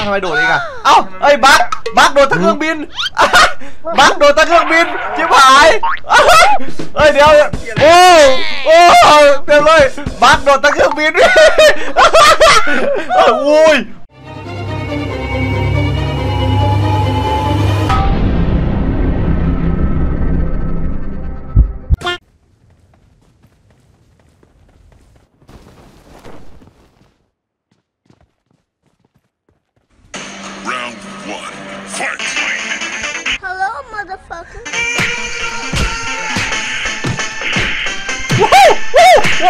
าวทำไมโดดเองอะเอ้าเอ้ยบักบักโดดทั้งเครื่องบิน บักโดดทั้งเครื่องบินชิบหายเอ้ยเดี๋ยวโอ้โอ้เต็มเลยบักโดดทั้งเครื่องบินเอ้ยโอ้ย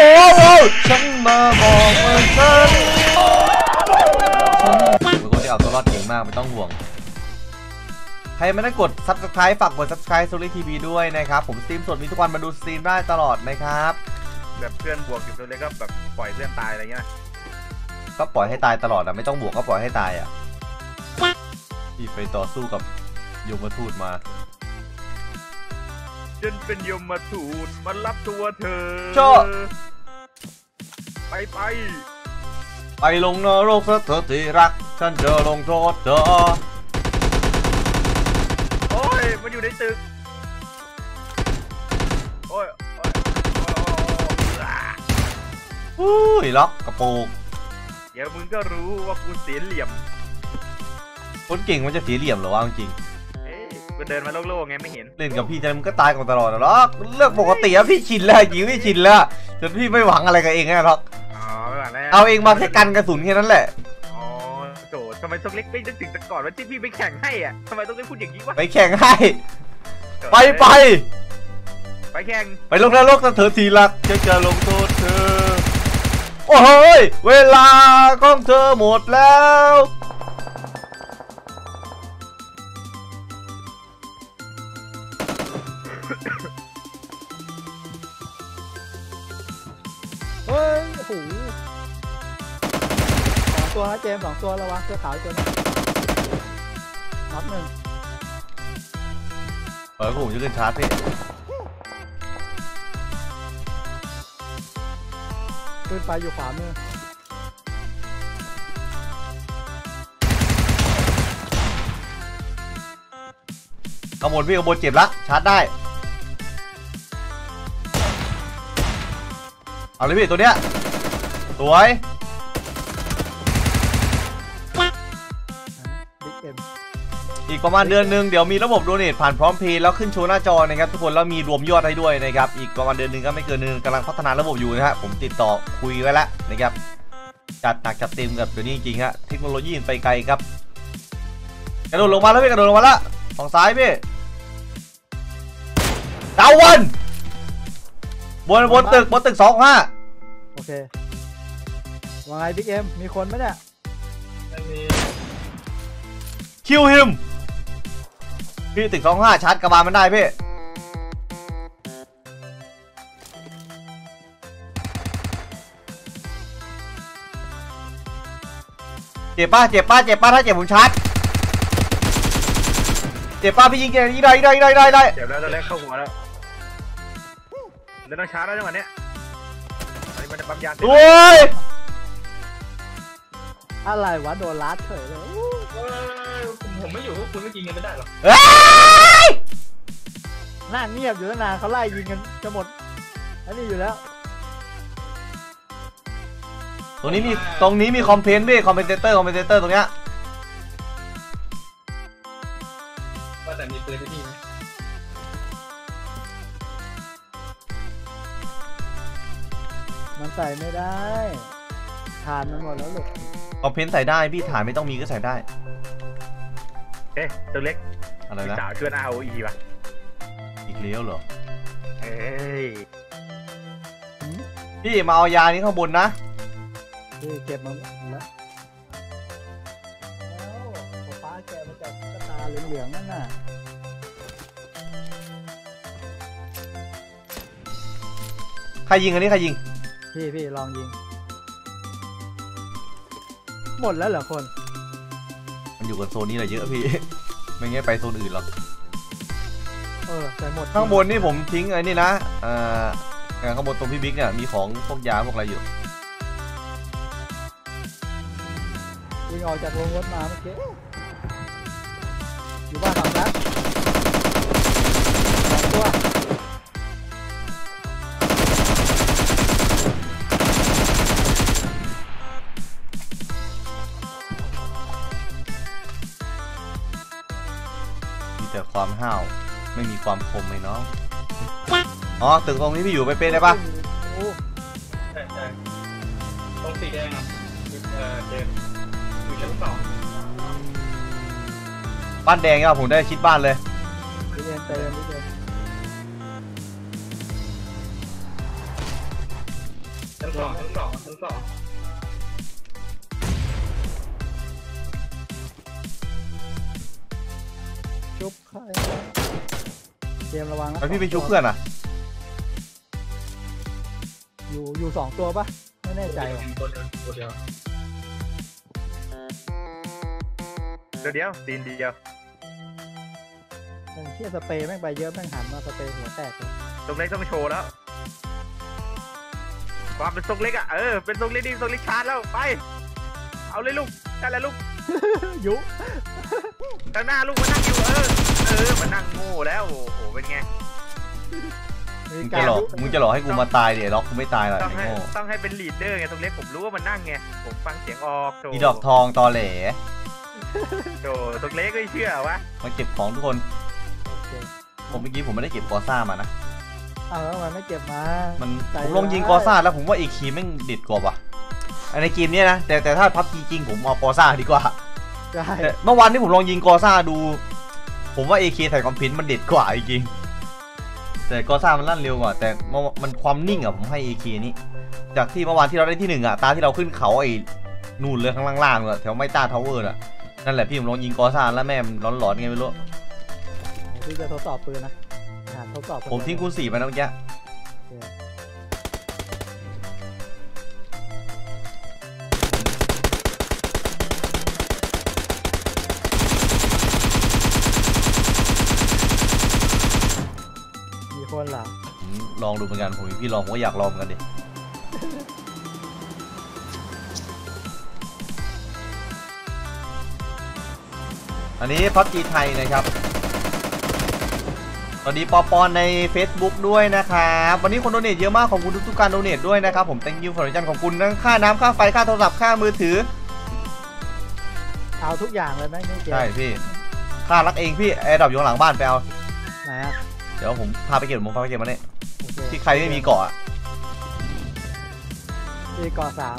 โอ้โหฉันมาบอกว่าฉันฉันเป็นคนที่เอาตัวรอดเก่งมากไม่ต้องห่วง ใครไม่ได้กด subscribe ฝากกด subscribe โซลิทีวีด้วยนะครับ ผมสตรีมสดมีทุกวันมาดูสตรีมได้ตลอดนะครับ แบบเพื่อนบวกอยู่ตัวเล็กก็แบบปล่อยเพื่อนตายอะไรเงี้ย ก็ปล่อยให้ตายตลอดอะไม่ต้องบวกก็ปล่อยให้ตายอะที่ไปต่อสู้กับยมทูตมาจนเป็นยมทูตมารับตัวเธอโจ้ ไปไปไปลงนรกซะเถอะที่รัก ฉันจะลงโทษเธอ โอ้ย มันอยู่ในตึก โอ้ยโอ้ยโอ้ยโอ้ยอะอุ้ยล็อกกระโปรงเดี๋ยวมึงก็รู้ว่ากูเสียเหลี่ยม คนเก่งมันจะเสียเหลี่ยมเหรอวะเอาจริง เอ้ยกูเดินมาโล่งๆไงไม่เห็น เล่นกับพี่จะมันก็ตายกันตลอดนะหรอกเรื่องปกติอะพี่ชินแล้วยิงพี่ชินแล้ว จนพี่ไม่หวังอะไรกับเองไงหรอก อ๋อไม่หวังแล้วเอาเองมาแค่กันกระสุนแค่นั้นแหละอ๋อโจทำไมต้องเล็กไม่นึกถึงแต่ก่อนว่าที่พี่ไปแข่งให้อะทำไมต้องได้พูดอย่างนี้วะไปแข่งให้ ไปไปไปแข่งไปลงนรกซะเถอะทีรักจะจะลงโทษเธอ โอ้โหยเวลาของเธอหมดแล้ว ตัวนะเจมส์สองตัวระวังเสื้อขาวอีกตัวหนึงนับหนึ่งเออผมจะขึ้นชาร์จพี่ขึ้นไปอยู่ขวามือขางบวนพี่ขางบวนเจ็บละชาร์จได้ เอาเลยพี่ตัวเนี้ยสวย อีกประมาณเดือนหนึ่งเดี๋ยวมีระบบโดเนทผ่านพร้อมเพย์แล้วขึ้นโชว์หน้าจอนะครับทุกคนแล้วมีรวมยอดให้ด้วยนะครับอีกประมาณเดือนหนึ่งก็ไม่เกินเดือนกำลังพัฒนาระบบอยู่นะฮะผมติดต่อคุยไว้แล้วนะครับจัดหนักจัดเต็มกับเดี๋ยวนี้จริงๆฮะเทคโนโลยีมันไปไกลครับกระโดดลงมาแล้วพี่กระโดดลงมาแล้วฝั่งซ้ายพี่ดาววันบนบนตึกบนตึกสองห้าโอเคว่าไงบิ๊กเอ็มมีคนไหมเนี่ยคิวฮิม พี่ตึกสองห้าชาร์จกระบาลมันได้พี่เจ็บป้าเจ็บป้าเจ็บป้าถ้าเจ็บผมชาร์จเจ็บป้าพี่ยิงเจ็บยิงได้ยิงได้ยิงได้ยิงได้ยิงได้เดี๋ยวแล้วตัวเล็กเข้าหัวแล้วแล้วต้องช้าแล้วจังหวะเนี้ยอันนี้มันจะปั๊มยาเสร็จโอ้ยอะไรวะโดนลัดเฉยเลยอู้ ผมไม่อยู่พวกคุณก็ยิงกันไม่ได้หรอกเอ้ยหน้าเงียบอยู่ตั้งนานเขาไล่ยิงกันจะหมด อันนี้อยู่แล้ว ตรงนี้มีตรงนี้มีคอมเพนต์พี่คอมเพนเตอร์คอมเพนเตอร์ตรงเนี้ยว่าแต่มีปืนที่นี่ไหมมันใส่ไม่ได้ทานมันหมดแล้วลูกคอมเพนต์ใส่ได้พี่ฐานไม่ต้องมีก็ใส่ได้ เอ๊ะตัวเล็กอะไรมีนะสาวชวน ROE ป่ะ อีกเลี้ยวเหรอ เอ้ย พี่มาเอายานี้ข้างบนนะที่เก็บมาหมดแล้วแล้วป๊าป้าแกมาจากกระตาเหลืองๆนั่นน่ะใครยิงอันนี้ใครยิง พี่พี่ลองยิง หมดแล้วเหรอคน มันอยู่กับโซนนี้แหละเยอะพี่ ไม่งั้นไปโซนอื่นหรอกเออแต่หมดข้างบนนี่ผมทิ้งไอ้นี่นะเอ่อเอ่อข้างบนตรงพี่บิ๊กเนี่ยมีของพวกยาพวกอะไรอยู่ยิงวิ่งออกจากโรงรถมาเมื่อกี้อยู่บ้านหลังนั้น ความห้าว ไม่มีความคมเลยเน้องอ๋อตึกตรงนี้พี่อยู่ไปเป็นได้ปะใช่ใช่ตรงสีแดงอะเออเจมอยู่ชั้นสองบ้านแดงเนี่ยผมได้ชิดบ้านเลยเรียนเต็มเรียนชั้นสองชั้นสองชั้นสอง ชุบใครเตรียมระวังนะแล้วพี่ไปชุบเพื่อนอะ อยู่อยู่สองตัวปะไม่แน่ใจว่ะตัวเดียวตัวเดียวเดี๋ยวเดียวตีนเดียวไอ้เชี่ยสเปรย์แม่งไปเยอะแม่งหันมาสเปรย์หัวแตกเลยตรงเล็กต้องโชว์แล้ว ความเป็นทรงเล็กอะ เออ เป็นทรงเล็กนี่ทรงเล็กชาร์จแล้ว ไป เอาเลยลูกนั่นแหละลูกยุข้างหน้าลูกมานั่งอยู่เออ เออมานั่งโง่แล้ว โอ้โห เป็นไงมีมึงกาจะรหลอกยุมึงจะหลอกให้กูมาตายเดี๋ยวล็อกกูไม่ตายหรอกต้องไอ้ให้โง่ต้องให้เป็นลีดเดอร์ไงตรงเล็กผมรู้ว่ามันนั่งไง ผมฟังเสียงออกโถอีดอกทองตอแหลโถตรงเล็กก็เชื่อวะ มาเก็บของทุกคน โอเคผมเมื่อกี้ผมไม่ได้เก็บกอซ่ามานะอ้าวแล้วทำไมไม่เก็บมา มันใจผมลองยิงร้าย กอซ่าแล้วผมว่าเอคีแม่งเด็ดกว่าว่ะอัน ในเกมเนี้ยนะ แต่แต่ถ้าพับจริงผมเอากอซ่าดีกว่าใช่เมื่อวานที่ผมลองยิงกอซ่าดู ผมว่า AK ถ่คอมพิวมันเด็ดกว่าจริงแต่กอซ่ามันลั่นเร็วกว่า แต่มันความนิ่งอะผมให้ AK นี้จากที่เมื่อวานที่เราได้ที่หนึ่งอะตาที่เราขึ้นเขาไอ้นู่นเลยข้างล่างๆเลยแถวไมต้าทาวเวอร์อะนั่นแหละพี่ผมลองยิงกอซ่าแล้วแม่มันร้อนๆไงไม่รู้พี่จะทดสอบปืนนะทดสอบผมทิ้งคูณสี่ไปนะเมื่อกี้ โอเคมีคนเหรอผมลองดูเหมือนกันผมพี่ลองผมก็อยากลองเหมือนกันดิอันนี้พับจีไทยนะครับสวัสดีปอปอนใน Facebook ด้วยนะครับ วันนี้คนโดเนทเยอะมาก ขอบคุณทุกๆการโดเนทด้วยนะครับ ผม thank you for จันขอบคุณทั้งค่าน้ำค่าไฟ ค่าโทรศัพท์ ค่ามือถือ เอาทุกอย่างเลยไหมนี่เกมใช่พี่ ค่ารักเองพี่แอร์ดรอปอยู่ข้างหลังบ้านไปเอา ไหนอะ เดี๋ยวผมพาไปเก็บผมพาไปเก็บมาเนี่ยโอเคที่ใครไม่มีเกาะอะที่เกาะสาม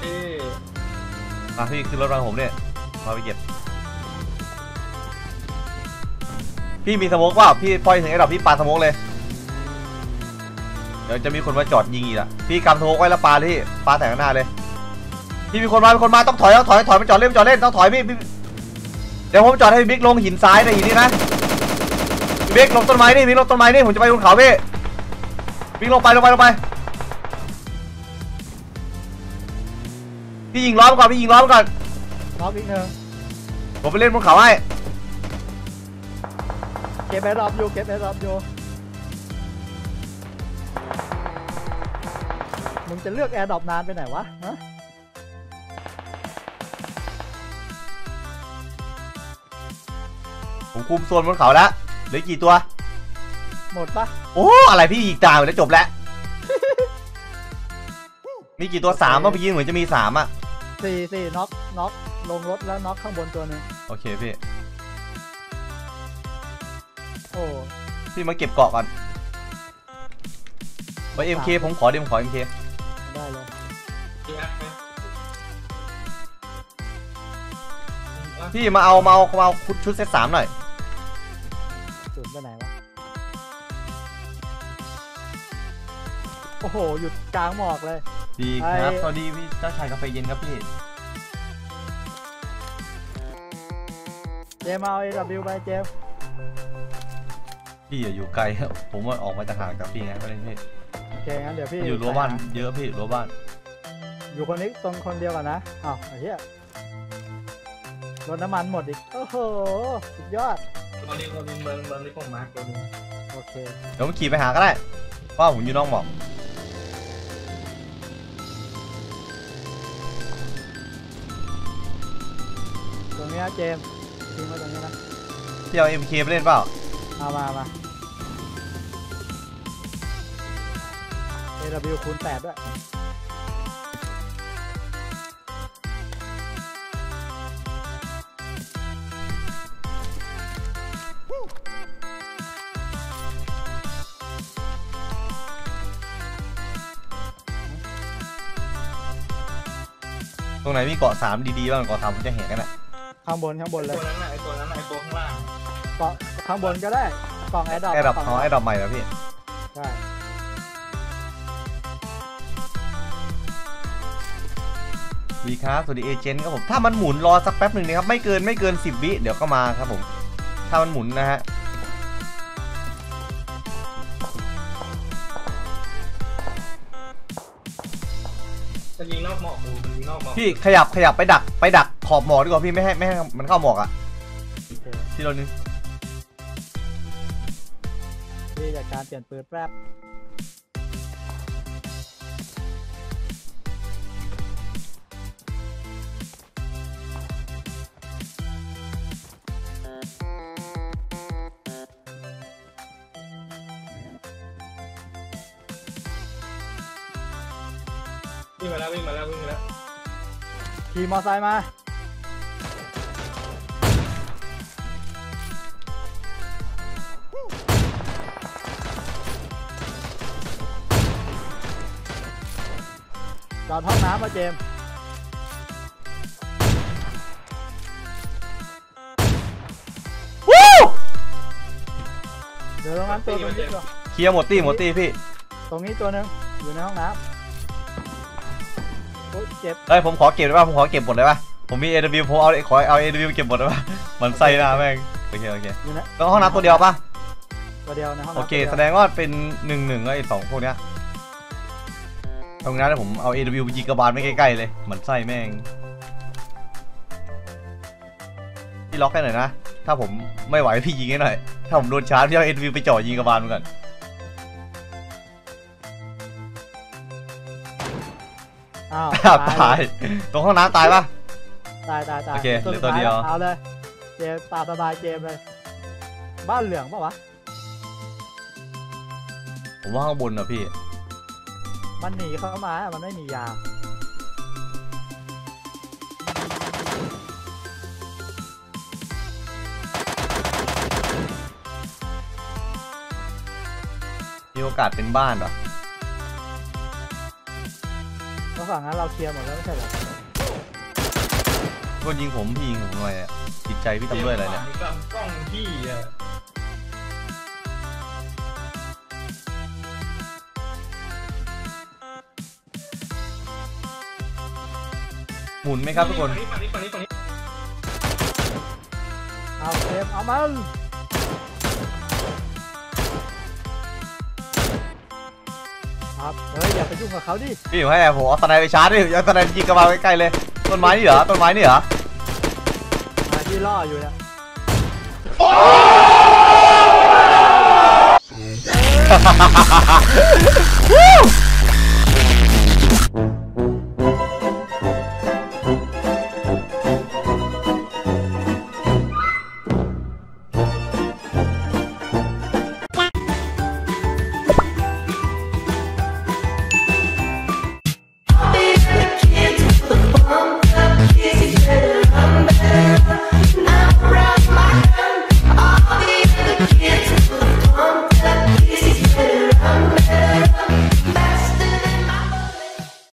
เอ๊ะมาพี่ขึ้นรถมากับผมเนี่ยพาไปเก็บ พี่มีสโมกว่าพี่ปล่อยถึงไอ้ดอกพี่ปาสโมกเลย เดี๋ยวจะมีคนมาจอดยิงอีกอะพี่กำสโมกไว้แล้วปาเลยพี่ปาแต่ข้างหน้าเลย พี่มีคนมามีคนมาต้องถอยต้องถอยถอยมาจอดเล่นจอดเล่นต้องถอยพี่พี่เดี๋ยวผมจอดให้พี่บิ๊กลงหินซ้ายในหินนี่นะพี่ บิ๊กลงต้นไม้นี่พี่ลงต้นไม้นี่ผมจะไปบนเขาพี่บิ๊กลงไปลงไปลงไปพี่ยิงล้อมก่อนพี่ยิงล้อมก่อนน็อกอีกหนึ่งผมไปเล่นบนเขาให้เก็บแอร์ดรอปอยู่เก็บแอร์ดรอปอยู่มึงจะเลือกแอร์ดรอปนานไปไหนวะฮะผมคุมโซนบนเขาแล้ว เหลือกี่ตัว หมดปะโอ้ อะไรพี่ยิงตามไปแล้วจบแล้ว มีกี่ตัวสามอะพี่ยิงเหมือนจะมีสามอะสี่สี่น็อกน็อกลงรถแล้วน็อกข้างบนตัวหนึงโอเคพี่ โอ้พี่มาเก็บเกาะก่อนไปเอ็มเคผมขอเดี๋ยวผมขอเอ็มเคได้เลยพี่แอปไหมอะพี่มาเอามาเอามาเอาชุดเซตสามหน่อย ศูนย์ไปไหนวะ โอ้โห หยุดกลางหมอกเลย ดีครับไอ้สวัสดีพี่เจ้าชายกาแฟเย็นครับพี่ เจมเอา AW ไปเจมพี่อย่าอยู่ไกลผมว่าออกมาจากห่างจากพี่ไงก็เลยพี่โอเคงั้นเดี๋ยวพี่อยู่รั้วบ้านไปหเยอะพี่รั้วบ้าน อยู่คนนี้ตรงคนเดียวก่อนนะอ้าวไอ้เหี้ยรถน้ำมันหมดอีก โอ้โห สุดยอด ตอนนี้ตอนนี้เมืองเมืองที่ผมมาร์กตัวนี้โอเคเดี๋ยวผมขี่ไปหาก็ได้เพราะว่าผมอยู่นอกหมอกรงนี้นะเจมส์ทิ้งไว้ตรงนี้นะพี่เอา MK ไปเล่นเปล่าเอามามา AW คูณ8ด้วย ตรงไหนมีเกาะสามดีๆบ้างเกาะสามผมจะแหกกันอะข้างบนข้างบนเลตัยวนั้นน่ะไอตัวนั้นน่ะไอตัวข้างล่างเกาะข้างบนก็ได้กล่องแอร์ดรอปไอ้ดอกอ๋อไอ้ดอกใหม่แล้วพี่ใช่ดีครับสวัสดีเอเจนต์ครับผมถ้ามันหมุนรอสักแป๊บหนึ่งนะครับไม่เกินไม่เกิน 10 วิเดี๋ยวก็มาครับผม ถ้ามันหมุนนะฮะจะ ยิงนอกหมอกพี่ขยับขยับไปดักไปดักขอบหมอกดีกว่าพี่ไม่ให้ไม่ให้มันเข้าหมอกอะโอเคที่เรานึงที่จากการเปลี่ยนปืนแป๊บ ขี่มอไซค์มา จอดห้องน้ำมาเจมส์วู้เดี๋ยวตรงนั้นตัวตรงนี้ตัวเคลียร์หมดตี้หมดตี้พี่ ตรงนี้ตัวหนึ่งอยู่ในห้องน้ำโอ๊ย เจ็บเอ้ยผมขอเก็บได้ป่ะผมขอเก็บหมดเลยป่ะผมมี AW ผมเอาขอเอา AW เก็บหมดได้ป่ะมันใส่หน้าแม่งโอเคโอเคอยู่นะต้องห้องน้ำตัวเดียวป่ะตัวเดียวในห้องน้ำโอเคตัวแสดียวดงว่าเป็นหนึ่งหนึ่งไอ้สองพวกเนี้ยตรงนั้นผมเอา AW ยิงกระบาลไม่ใกล้ๆเลยเหมือนไส้แม่งพี่ล็อกให้หน่อยนะถ้าผมไม่ไหวพี่ยิงให้หน่อยถ้าผมโดนชาร์จพี่เอา AW ไปจ่อยิงกระบาลมันก่อน อ้าวอ้าวตาย ตรงห้องน้ำตายปะตายตายตายโอเคสุเหลือตัวเดียวท้เอาเลย เจมส์ตาสบายเจมส์เลย บ้านเหลืองปะวะ ผมว่าข้างบนนะพี่ มันหนีเข้ามา มันไม่มียามีโอกาสเป็นบ้านเหรอ ฝั่งนั้นเราเคลียร์หมดแล้วไม่ใช่เหรอก็ยิงผมพี่ยิงผมทำไมอะจิตใจพี่ทำด้วยอะไรเนี่ย กำกล้องที่อะหมุนไหมครับทุกคน ฝั่งนี้ฝั่งนี้ฝั่งนี้ เอาเจมส์เอามัน ครับเฮ้ยอย่าไปยุ่งกับเขาดิพี่อยู่ให้ผมเอาสไนไปชาร์จดิเอาสไนยิงกระบาลใกล้ๆเลยต้นไม้นี่เหรอต้นไม้นี่เหรอมาที่ล่ออยู่เนี่ย